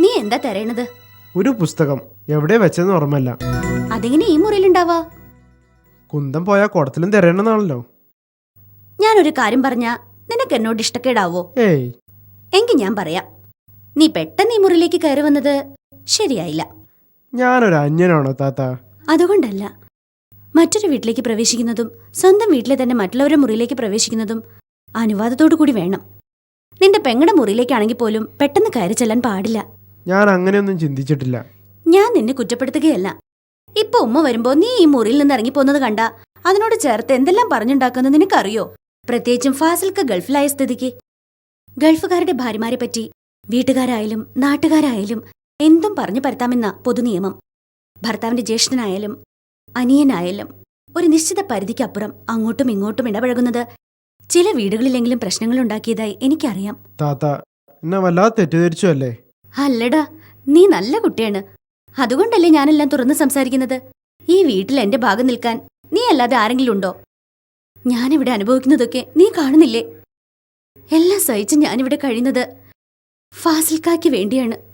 നീ എന്താ തരയണത്? ഒരു പുസ്തകം. എവിടെ വെച്ചെന്ന് ഓർമ്മല്ല അതെങ്ങനെ ഈ മുറിയിലുണ്ടാവാ? കുന്തം പോയാ കുടത്തിലും തിരയണമെന്നാണല്ലോ ഞാനൊരു കാര്യം പറഞ്ഞാ നിനക്ക് എന്നോട് ഇഷ്ടക്കേടാവോ? ഏയ്. എങ്കിൽ ഞാൻ പറയാം. നീ പെട്ടെന്ന് ഈ മുറിയിലേക്ക് കയറി വന്നത് ശരിയായില്ല. ഞാനൊരു അന്യനാണോ താത്ത? അതുകൊണ്ടല്ല. മറ്റൊരു വീട്ടിലേക്ക് പ്രവേശിക്കുന്നതും സ്വന്തം വീട്ടിലെ തന്നെ മറ്റുള്ളവരുടെ മുറിയിലേക്ക് പ്രവേശിക്കുന്നതും അനുവാദത്തോടു കൂടി വേണം. നിന്റെ പെങ്ങളുടെ മുറിയിലേക്കാണെങ്കിൽ പോലും പെട്ടെന്ന് കയറി ചെല്ലാൻ പാടില്ല. ഞാൻ അങ്ങനെയൊന്നും ചിന്തിച്ചിട്ടില്ല. ഞാൻ നിന്നെ കുറ്റപ്പെടുത്തുകയല്ല. ഇപ്പൊ ഉമ്മ വരുമ്പോ നീ ഈ മുറിയിൽ നിന്ന് ഇറങ്ങിപ്പോന്നത് കണ്ട? അതിനോട് ചേർത്ത് എന്തെല്ലാം പറഞ്ഞുണ്ടാക്കുന്നത് നിനക്കറിയോ? പ്രത്യേകിച്ചും ഫാസിൽക്ക് ഗൾഫിലായ സ്ഥിതിക്ക്. ഗൾഫുകാരുടെ ഭാര്യമാരെ പറ്റി വീട്ടുകാരായാലും നാട്ടുകാരായാലും എന്തും പറഞ്ഞു പരത്താമെന്ന പൊതുനിയമം ഭർത്താവിന്റെ ജ്യേഷ്ഠനായാലും അനിയനായാലും ഒരു നിശ്ചിത പരിധിക്കപ്പുറം അങ്ങോട്ടും ഇങ്ങോട്ടും ഇടപഴകുന്നത് ചില വീടുകളിലെങ്കിലും പ്രശ്നങ്ങളുണ്ടാക്കിയതായി എനിക്കറിയാം. താത്ത എന്നെ വല്ലാതെ തെറ്റിദ്ധരിച്ചു അല്ലേ? അല്ലടാ നീ നല്ല കുട്ടിയാണ്. അതുകൊണ്ടല്ലേ ഞാനെല്ലാം തുറന്ന് സംസാരിക്കുന്നത്? ഈ വീട്ടിൽ എന്റെ ഭാഗം നിൽക്കാൻ നീ അല്ലാതെ ആരെങ്കിലും ഉണ്ടോ? ഞാനിവിടെ അനുഭവിക്കുന്നതൊക്കെ നീ കാണുന്നില്ലേ? എല്ലാം സഹിച്ച് ഞാനിവിടെ കഴിയുന്നത് ഫാസിൽക്കായ്ക്ക് വേണ്ടിയാണ്.